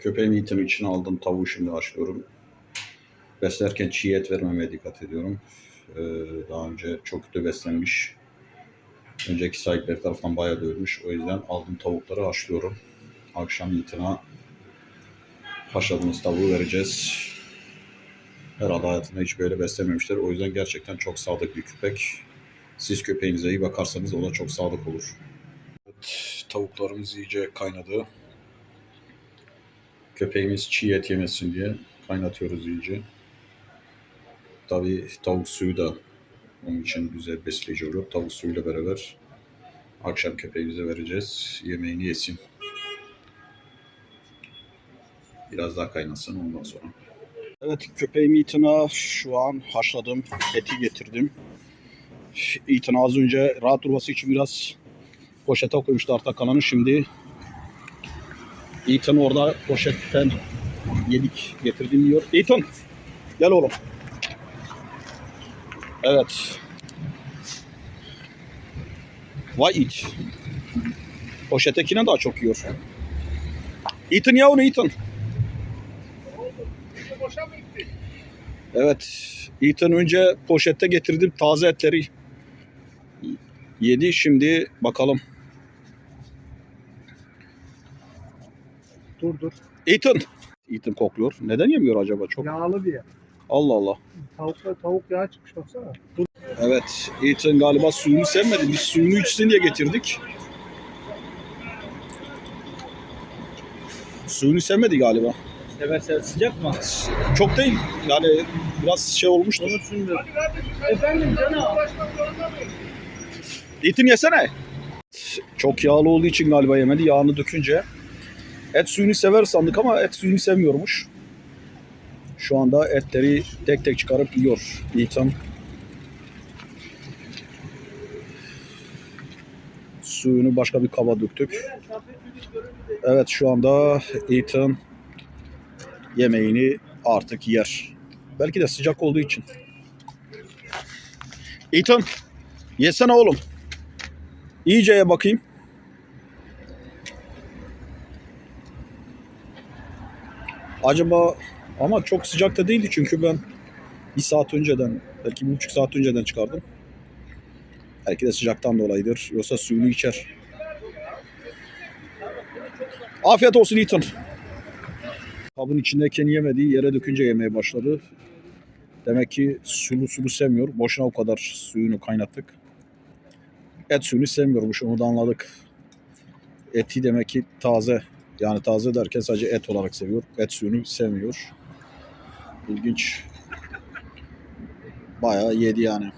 Köpeğimi itim için aldım. Tavuğu şimdi haşlıyorum. Beslerken çiğ et vermemeye dikkat ediyorum. Ee, daha önce çok kötü beslenmiş. Önceki sahipleri tarafından bayağı dövülmüş. O yüzden aldım tavukları haşlıyorum. Akşam itina haşladığımız tavuğu vereceğiz. Herhalde hayatında hiç böyle beslememişler. O yüzden gerçekten çok sadık bir köpek. Siz köpeğinize iyi bakarsanız o da çok sadık olur. Evet, tavuklarımız iyice kaynadı. Köpeğimiz çiğ et yemesin diye kaynatıyoruz iyice. Tabii tavuk suyu da onun için güzel besleyici olur. Tavuk suyuyla beraber akşam köpeğimize vereceğiz. Yemeğini yesin. Biraz daha kaynasın ondan sonra. Evet köpeğimi itina şu an haşladım. Eti getirdim. İtina az önce rahat durması için biraz poşete koymuştu arta kalanı. Şimdi Ethan orada poşetten yedik getirdim diyor. Ethan gel oğlum. Evet. Vay it. Poşetekine daha çok yiyor. Ethan ya onu Ethan. Evet. Ethan önce poşette getirdim taze etleri yedi. Şimdi bakalım. Dur dur. Ethan. Ethan kokluyor. Neden yemiyor acaba çok? Yağlı diye. Allah Allah. Tavukta tavuk yağı çıkmış baksana. Dur. Evet. Ethan galiba suyunu sevmedi. Biz suyunu içsin diye getirdik. Suyunu sevmedi galiba. Seversen sıcak mı? Çok değil. Yani biraz şey olmuştur. Onu sündür. Efendim canım. Etini yesene. Çok yağlı olduğu için galiba yemedi. Yağını dökünce. Et suyunu sever sandık ama et suyunu sevmiyormuş. Şu anda etleri tek tek çıkarıp yiyor Ethan. Suyunu başka bir kaba döktük. Evet şu anda Ethan yemeğini artık yer. Belki de sıcak olduğu için. Ethan yesene oğlum. İyice ye bakayım. Acaba ama çok sıcak da değildi çünkü ben bir saat önceden belki bir buçuk saat önceden çıkardım. Belki de sıcaktan dolayıdır. Yoksa suyunu içer. Afiyet olsun Ethan. Kabın içindeyken yemediği yere dökünce yemeye başladı. Demek ki sulu sulu sevmiyor. Boşuna o kadar suyunu kaynattık. Et suyunu sevmiyormuş onu da anladık. Eti demek ki taze. Yani taze derken sadece et olarak seviyor. Et suyunu sevmiyor. İlginç. Bayağı yedi yani.